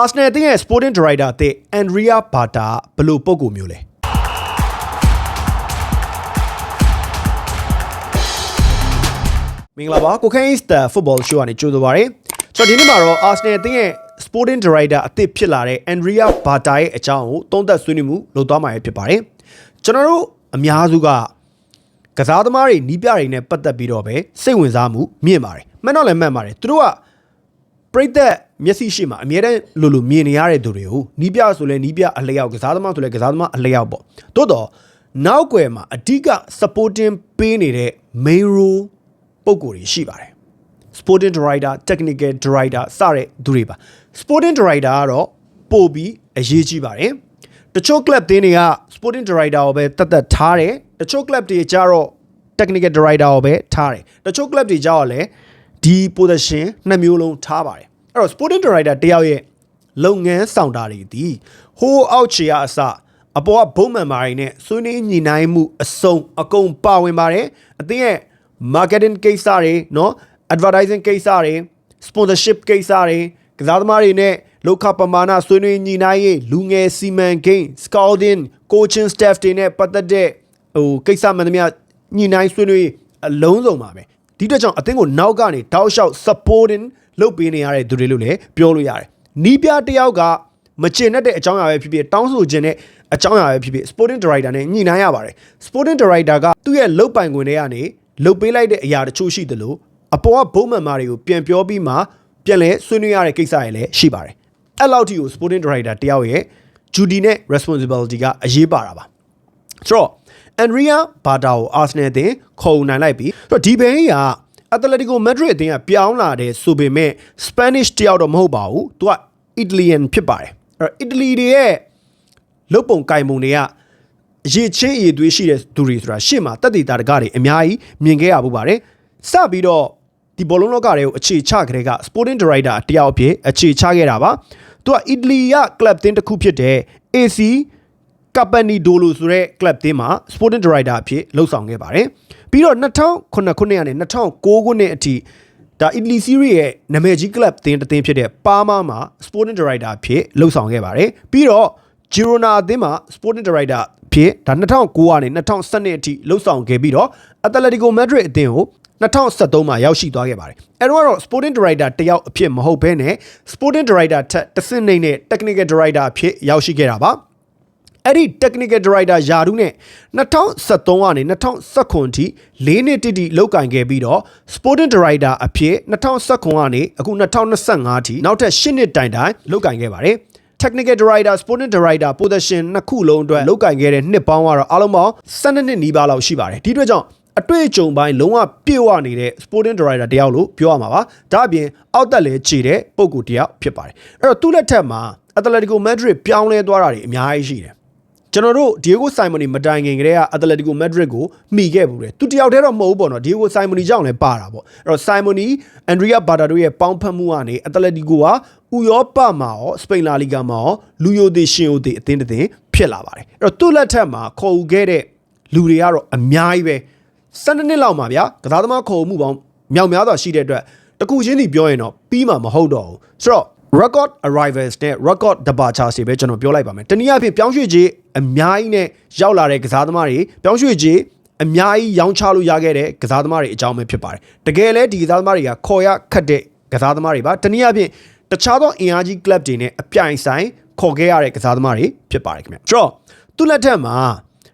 Arsenal အသင်းရဲ့ Sporting Director အသစ် Andrea Bata ဘယ်လိုပုံကူမျိုးလဲမင်္ဂလာပါကိုခိုင်း Star Football Show ကနေကြိုဆိုပါရစေဆိုတော့ဒီနေ့မှာတော့ Arsenal အသင်းရဲ့ Sporting Director အသစ်ဖြစ်လာတဲ့ Andrea Bata ရဲ့အကြောင်းကိုသုံးသပ်ဆွေးနွေးမှုလုပ်သွားမှာဖြစ်ပါတယ်ကျွန်တော်တို့အများစုကကစားသမားတွေနီးပြတွေနဲ့ပတ်သက်ပြီးတော့ပဲစိတ်ဝင်စားမှုမြင့်ပါတယ်မှန်တော့လည်းမှန်ပါတယ်သူတို့က ပြိသက်မျက်စိရှိမှအမြဲတမ်းလိုလိုမြင်နေရတဲ့သူတွေကိုနီးပြဆိုလဲနီးပြအလျောက်ကစားသမားဆိုလဲကစားသမားအလျောက်ပေါ့တိုးတော့နောက်ွယ်မှာအဓိက supporting ပေးနေတဲ့ main role ပုံကိုယ်တွေရှိပါတယ် sporting director technical director စတဲ့သူတွေပါ sporting director ကတော့ပို့ပြီးအရေးကြီးပါတယ်တချို့ club တင်းတွေက sporting director ကိုပဲတတ်တတ်ထားတယ်တချို့ club တွေကြတော့ technical director ကိုပဲထားတယ်တချို့ club တွေကြတော့လည်း ဒီ position နှစ်မျိုးလုံးထားပါတယ်အဲ့တော့ sporting director တယောက်ရဲ့လုပ်ငန်းဆောင်တာတွေဒီဟိုးအောက်ခြေကအစအပေါ်ကဘုံမှန်မာတွေနဲ့ဆွေးနွေးညှိနှိုင်းမှုအစုံအကုန်ပါဝင်ပါတယ်အသင်းရဲ့ marketing ကိစ္စတွေเนาะ advertising ကိစ္စတွေ sponsorship ကိစ္စတွေကစားသမားတွေနဲ့လောက်ခပမာဏဆွေးနွေးညီနိုင်ရေးလူငယ်စီမံကိန်း scouting coaching staff တွေနဲ့ပတ်သက်တဲ့ဟိုကိစ္စမှန်သမျှညီနိုင်ဆွေးနွေးအလုံးစုံပါပဲ ဒီအတွက်ကြောင့်အသင်းကိုနောက်ကနေတောက်လျှောက် supporting လုပ်ပေးနေရတဲ့သူတွေလို့လည်းပြောလို့ရတယ်နီးပြတယောက်ကမကျင်တဲ့အကြောင်းအရာပဲဖြစ်ဖြစ်တောင်းဆိုခြင်းတဲ့အကြောင်းအရာပဲဖြစ်ဖြစ် sporting director နဲ့ညှိနှိုင်းရပါတယ် sporting director ကသူ့ရဲ့လုပ်ပိုင်ခွင့်တွေကနေလုတ်ပေးလိုက်တဲ့အရာတချို့ရှိသလိုအပေါ်ကဘုံမှန်မာတွေကိုပြန်ပြောပြီးမှပြန်လဲဆွေးနွေးရတဲ့ကိစ္စတွေလည်းရှိပါတယ်အဲ့လောက်ထိကို sporting director တယောက်ရဲ့ duty နဲ့ responsibility ကအရေးပါတာပါ ဆိုတော့ Andrea Bata ကို Arsenal အသင်းခေါ်ယူနိုင်လိုက်ပြီဆိုတော့ဒီဘင်းက Atletico Madrid အသင်းကပြောင်းလာတယ်ဆိုပေမဲ့ Spanish တယောက်တော့မဟုတ်ပါဘူးသူက Italian ဖြစ်ပါတယ်အဲ့တော့ Italy တွေရဲ့လုတ်ပုံကင်ပုံတွေကအရေးချင်းအရေးသွေးရှိတဲ့သူတွေဆိုတာရှေ့မှာတက်တည်တာတကားတွေအများကြီးမြင်ခဲ့ရမှုပါတယ်စပြီးတော့ဒီဘောလုံးလောကတွေကိုအခြေချကြတဲ့က Sporting Director တယောက်အဖြစ်အခြေချခဲ့တာပါသူက Italy က club တင်းတစ်ခုဖြစ်တဲ့ AC ကပနီဒိုလိုဆိုတဲ့ club တင်းမှာ Sporting Director အဖြစ်လှုပ်ဆောင်ခဲ့ပါတယ်ပြီးတော့2009ခုနှစ်ကနေ2009ခုနှစ်အထိဒါ Italy Serie ရဲ့နာမည်ကြီး club တင်းတစ်တင်းဖြစ်တဲ့ပါမာမှာ Sporting Director အဖြစ်လှုပ်ဆောင်ခဲ့ပါတယ်ပြီးတော့ Girona အသင်းမှာ Sporting Director ဖြစ်ဒါ2009ကနေ2012အထိလှုပ်ဆောင်ခဲ့ပြီးတော့ Atletico Madrid အသင်းကို2013မှာရောက်ရှိသွားခဲ့ပါတယ်။အဲတော့ကတော့ Sporting Director တယောက်အဖြစ်မဟုတ်ဘဲနဲ့ Sporting Director ထက်တစ်ဆင့်နှိမ့်တဲ့ Technical Director အဖြစ်ရောက်ရှိခဲ့တာပါ။ အဲ့ဒီ Technical Director ယာဒူးနဲ့2013ကနေ2019ထိ၄နှစ်တိတိလောက်ကင်ခဲ့ပြီးတော့ Sporting Director အဖြစ်2019ကနေအခု2025ထိနောက်ထပ်၈နှစ်တိုင်တိုင်လောက်ကင်ခဲ့ပါတယ်။ technical director sporting director position နှစ်ခုလုံးအတွက်လောက်ကင်ခဲ့တဲ့နှစ်ပေါင်းကတော့အားလုံးပေါင်း12နှစ်နီးပါးလောက်ရှိပါတယ်ဒီအတွက်ကြောင့်အတွေ့အကြုံပိုင်းလုံးဝပြည့်ဝနေတဲ့ sporting director တယောက်လို့ပြောရမှာပါဒါအပြင်အောက်တက်လည်းခြေတဲ့ပုံကူတယောက်ဖြစ်ပါတယ်အဲ့တော့သူ့လက်ထက်မှာ Atletico Madrid ပြောင်းလဲသွားတာတွေအများကြီးရှိတယ် ကျွန်တော်တို့ Diego Simoni မတိုင်ခင်ကတည်းက Atletico Madrid ကိုမှီခဲ့ဘူးတယ်သူတယောက်တည်းတော့မဟုတ်ဘူးပေါ့နော် Diego Simoni ကြောင့်လည်းပါတာပေါ့အဲ့တော့ Simoni Andrea Bata တို့ရဲ့ပေါင်းဖက်မှုကနေ Atletico ကဥရောပမှာရောစပိန်လာလီဂါမှာရောလူယိုသေးရှင်ယိုသေးအသင်းတစ်သင်းဖြစ်လာပါတယ်အဲ့တော့သူ့လက်ထက်မှာခေါ်ယူခဲ့တဲ့လူတွေကတော့အများကြီးပဲ12နှစ်လောက်မှာဗျာကစားသမားခေါ်ယူမှုပေါင်းမြောက်များစွာရှိတဲ့အတွက်တကူချင်းစီပြောရင်တော့ပြီးမှာမဟုတ်တော့ဘူးဆိုတော့ record arrivals နဲ့ record departures တွေပဲကျွန်တော်ပြောလိုက်ပါမယ်တနည်းအားဖြင့်ပြောင်းရွှေ့ခြင်းအများကြီးနဲ့ရောက်လာတဲ့ကစားသမားတွေပြောင်းရွှေ့ခြင်းအများကြီးရောင်းချလို့ရခဲ့တဲ့ကစားသမားတွေအကြောင်းပဲဖြစ်ပါတယ်တကယ်လဲဒီကစားသမားတွေကခေါ်ရခတ်တဲ့ကစားသမားတွေပါတနည်းအားဖြင့်တခြားသောအင်အားကြီး club တွေနဲ့အပြိုင်ဆိုင်ခေါ်ခဲ့ရတဲ့ကစားသမားတွေဖြစ်ပါတယ်ခင်ဗျ။ဆိုတော့သူ့လက်ထက်မှာ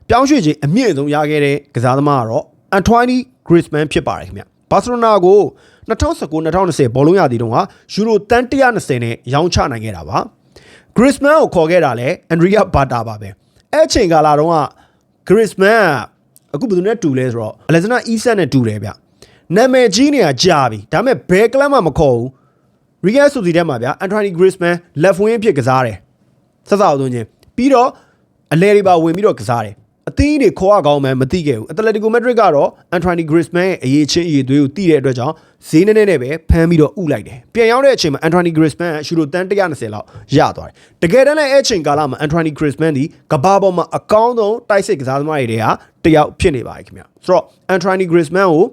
ပြောင်းရွှေ့ခြင်းအမြင့်ဆုံးရခဲ့တဲ့ကစားသမားကတော့ Antoine Griezmann ဖြစ်ပါတယ်ခင်ဗျ။ဘာစီလိုနာကို 2019-2020ဘောလုံးရသည်တုန်းကယူရိုတန်120နဲ့ရောင်းချနိုင်ခဲ့တာပါ။ Griezmann ကိုခေါ်ခဲ့တာလဲ Andrea Bata ပါပဲ။အဲ့ချိန်ကာလတုန်းက Griezmann ကအခုဘယ်သူနဲ့တူလဲဆိုတော့ Alexander Isak နဲ့တူတယ်ဗျ။နာမည်ကြီးနေတာကြာပြီ။ဒါပေမဲ့ဘယ်ကလပ်မှမခေါ်ဘူး။ Real Sociedad ထဲမှာဗျာ Antoine Griezmann left wing ဖြစ်ကစားတယ်။ဆက်စောက်သွင်းချင်းပြီးတော့အလဲတွေပါဝင်ပြီးတော့ကစားတယ်။ အသင်းတွေခေါ်ရကောင်းမှန်းမသိခဲ့ဘူး။ Atletico Madrid ကတော့ Antoine Griezmann ရဲ့အရေးချင်းအရေးသွေးကိုသိတဲ့အတွက်ကြောင့်ဈေးနဲ့နဲ့ပဲဖမ်းပြီးတော့ဥလိုက်တယ်။ပြန်ရောက်တဲ့အချိန်မှာ Antoine Griezmann ရှူရိုတန်120လောက်ရသွားတယ်။တကယ်တမ်းလည်းအဲ့ချိန်ကာလမှာ Antoine Griezmann ဒီကဘာပေါ်မှာအကောင်းဆုံးတိုက်စစ်ကစားသမားတွေဟာတယောက်ဖြစ်နေပါ යි ခင်ဗျ။ဆိုတော့ Antoine Griezmann ကို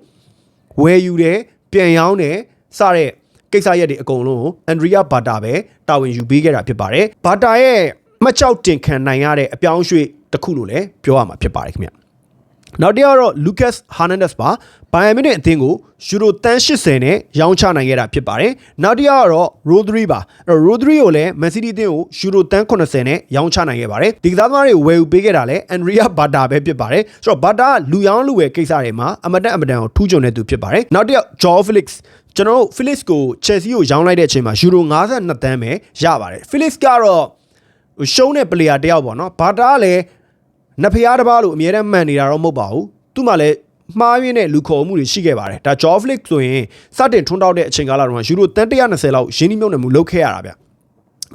ဝယ်ယူတယ်ပြန်ရောင်းတယ်စတဲ့ကိစ္စရက်တွေအကုန်လုံးကိုအန်ဒရီယာဘာတာပဲတာဝန်ယူပေးခဲ့တာဖြစ်ပါတယ်ဘာတာရဲ့မှတ်ချောက်တင်ခံနိုင်ရတဲ့အပြောင်းအရွှေ့ တစ်ခုလို့လည်းပြောရမှာဖြစ်ပါတယ်ခင်ဗျနောက်တစ်ယောက်တော့ Lucas Hernandez ပါဘိုင်ယန်မြူနစ်အသင်းကိုယူရိုတန်း80နဲ့ရောင်းချနိုင်ခဲ့တာဖြစ်ပါတယ်နောက်တစ်ယောက်ကတော့ Rodri ပါအဲ့တော့ Rodri ကိုလည်း Man City အသင်းကိုယူရိုတန်း80နဲ့ရောင်းချနိုင်ခဲ့ပါတယ်ဒီကစားသမားတွေဝယ်ယူပေးခဲ့တာလည်း Andrea Bata ပဲဖြစ်ပါတယ်ဆိုတော့ Bata ကလူရောင်းလူဝယ်ကိစ္စတွေမှာအမတန်အမတန်ကိုထူးချွန်တဲ့သူဖြစ်ပါတယ်နောက်တစ်ယောက် Joao Felix ကျွန်တော်တို့ Felix ကို Chelsea ကိုရောင်းလိုက်တဲ့အချိန်မှာယူရို52တန်းပဲရပါတယ် Felix ကတော့ရှုံးတဲ့ player တယောက်ပေါ့နော် Bata ကလည်း နဖျားတစ်ပါးလို့အမြဲတမ်းမှန်နေတာတော့မဟုတ်ပါဘူးသူ့မှာလည်းမှားရင်းတဲ့လူခေါ်မှုတွေရှိခဲ့ပါတယ်ဒါ Joe Flick ဆိုရင်စတင်ထွန်းတောက်တဲ့အချိန်ကာလတုန်းကယူရိုတန်120လောက်ရင်းနှီးမြှုပ်နှံမှုလုပ်ခဲ့ရတာဗျ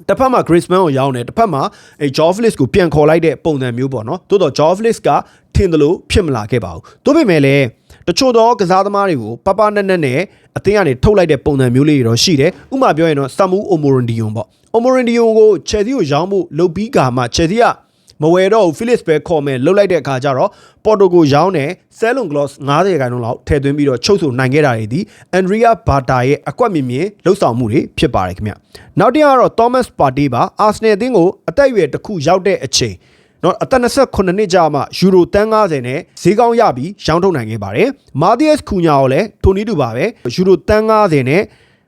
တစ်ဖက်မှာ Griezmann ကိုရောင်းတယ်တစ်ဖက်မှာအဲ Joe Flick ကိုပြန်ခေါ်လိုက်တဲ့ပုံစံမျိုးပေါ့နော်တိုးတော့ Joe Flick ကထင်တယ်လို့ဖြစ်မလာခဲ့ပါဘူးသို့ပေမဲ့လည်းတချို့သောကစားသမားတွေကိုပပနက်နက်နဲ့အသင်းကနေထုတ်လိုက်တဲ့ပုံစံမျိုးလေးတွေတော့ရှိတယ်ဥပမာပြောရင်တော့ Samu Omorundion ပေါ့ Omorundion ကို Chelsea ကိုရောင်းဖို့လုပ်ပြီးကမှ Chelsea က မဝယ်တော့ဖိလစ်ပဲခေါ်မယ်လှုပ်လိုက်တဲ့အခါကျတော့ပေါ်တိုကိုရောင်းတယ်ဆဲလွန်ဂလော့90ခိုင်နှုန်းလောက်ထည့်သွင်းပြီးတော့ချုပ်ဆိုနိုင်ခဲ့တာတွေဒီအန်ဒရီယာဘာတာရဲ့အကွက်မြင်မြင်လှုပ်ဆောင်မှုတွေဖြစ်ပါတယ်ခင်ဗျနောက်တစ်ယောက်ကတော့ Thomas Partey ပါအာဆနယ်အသင်းကိုအသက်အရွယ်တစ်ခုရောက်တဲ့အချိန်နော်အသက်28နှစ်ကြာမှယူရိုတန်း90နဲ့ဈေးကောင်းရပြီးရောင်းထုတ်နိုင်ခဲ့ပါတယ်မာသီယက်စ်ကူညာကိုလည်းထိုနည်းတူပါပဲယူရိုတန်း90နဲ့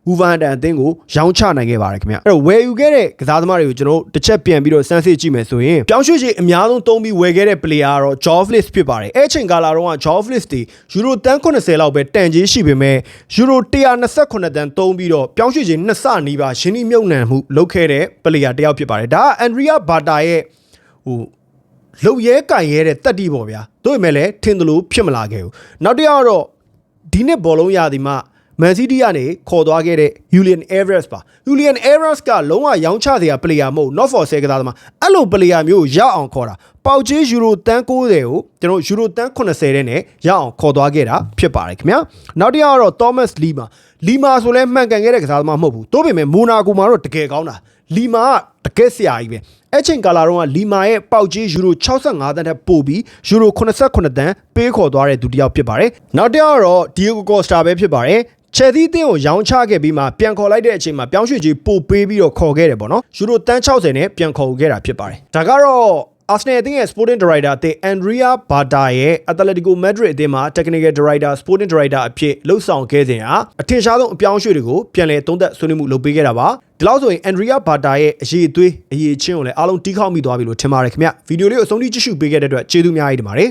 ဝူဗန်တန်အသင်းကိုရောင်းချနိုင်ခဲ့ပါတယ်ခင်ဗျအဲ့တော့ဝယ်ယူခဲ့တဲ့ကစားသမားတွေကိုကျွန်တော်တို့တစ်ချက်ပြန်ပြီးတော့စမ်းစစ်ကြည့်မယ်ဆိုရင်ပြောင်းရွှေ့ချေအများဆုံးသုံးပြီးဝယ်ခဲ့တဲ့ player ကတော့ Joe Fliss ဖြစ်ပါတယ်အဲ့ချိန်ကာလတုန်းက Joe Fliss တီယူရိုတန်း80လောက်ပဲတန်ကြီးရှိပေမဲ့ယူရို128တန်းသုံးပြီးတော့ပြောင်းရွှေ့ချေနှစ်ဆနီးပါရှင်းနှီးမြုပ်နှံမှုလုပ်ခဲ့တဲ့ player တယောက်ဖြစ်ပါတယ်ဒါက Andrea Bata ရဲ့ဟိုလှုပ်ရဲကင်ရဲတဲ့တက်တီပေါ့ဗျာတို့ပေမဲ့လည်းထင်သလိုဖြစ်မလာခဲ့ဘူးနောက်တစ်ယောက်ကတော့ဒီနှစ်ဘောလုံးရာသီမှာ မန်စီးတီးကနေခေါ်သွားခဲ့တဲ့ Julian Alvarez ပါ Julian Alvarez ကလုံးဝရောင်းချစရာ player မဟုတ် not for sale ကစားသမားအဲ့လို player မျိုးကိုရအောင်ခေါ်တာပေါက်ချေးယူရိုတန်း90ကိုကျွန်တော်ယူရိုတန်း80တဲ့နဲ့ရအောင်ခေါ်သွားခဲ့တာဖြစ်ပါတယ်ခင်ဗျာနောက်တစ်ယောက်ကတော့ Thomas Lee ပါ Lee မာဆိုလဲမှန်ကန်ခဲ့တဲ့ကစားသမားမဟုတ်ဘူးတိုးပေမဲ့မိုနာကိုမှာတော့တကယ်ကောင်းတာ Lee မာကတကယ်ဆရာကြီးပဲအဲ့ချိန်ကာလာတော့ကလီမာရဲ့ပေါက်ကြီးယူရို65တန်းထက်ပိုပြီးယူရို89တန်းပေးခေါ်သွားတဲ့သူတစ်ယောက်ဖြစ်ပါတယ်။နောက်တစ်ယောက်ကတော့ဒီယိုကိုစတာပဲဖြစ်ပါတယ်။ ချယ်သီးတင်းကိုရောင်းချခဲ့ပြီးမှပြန်ခေါ်လိုက်တဲ့အချိန်မှာပြောင်းရွှေ့ကြီးပို့ပေးပြီးတော့ခေါ်ခဲ့တယ်ပေါ့နော်။ယူရိုတန်း60နဲ့ပြန်ခေါ်ခဲ့တာဖြစ်ပါတယ်။ဒါကတော့ Arsenal အသင်းရဲ့ Sporting Director အသင်း Andrea Bata ရဲ့ Atletico Madrid အသင်းမှာ Technical Director Sporting Director အဖြစ်လှုပ်ဆောင်ခဲ့စဉ်ဟာအထင်ရှားဆုံးအပြောင်းအရွှေ့တွေကိုပြန်လည်သုံးသပ်ဆွေးနွေးမှုလုပ်ပေးခဲ့တာပါဒီလောက်ဆိုရင် Andrea Bata ရဲ့အရေးအသွေးအရေးချင်းကိုလည်းအားလုံးတီးခေါက်မိသွားပြီလို့ထင်ပါတယ်ခင်ဗျဗီဒီယိုလေးကိုအဆုံးထိကြည့်ရှုပေးခဲ့တဲ့အတွက်ကျေးဇူးအများကြီးတင်ပါတယ်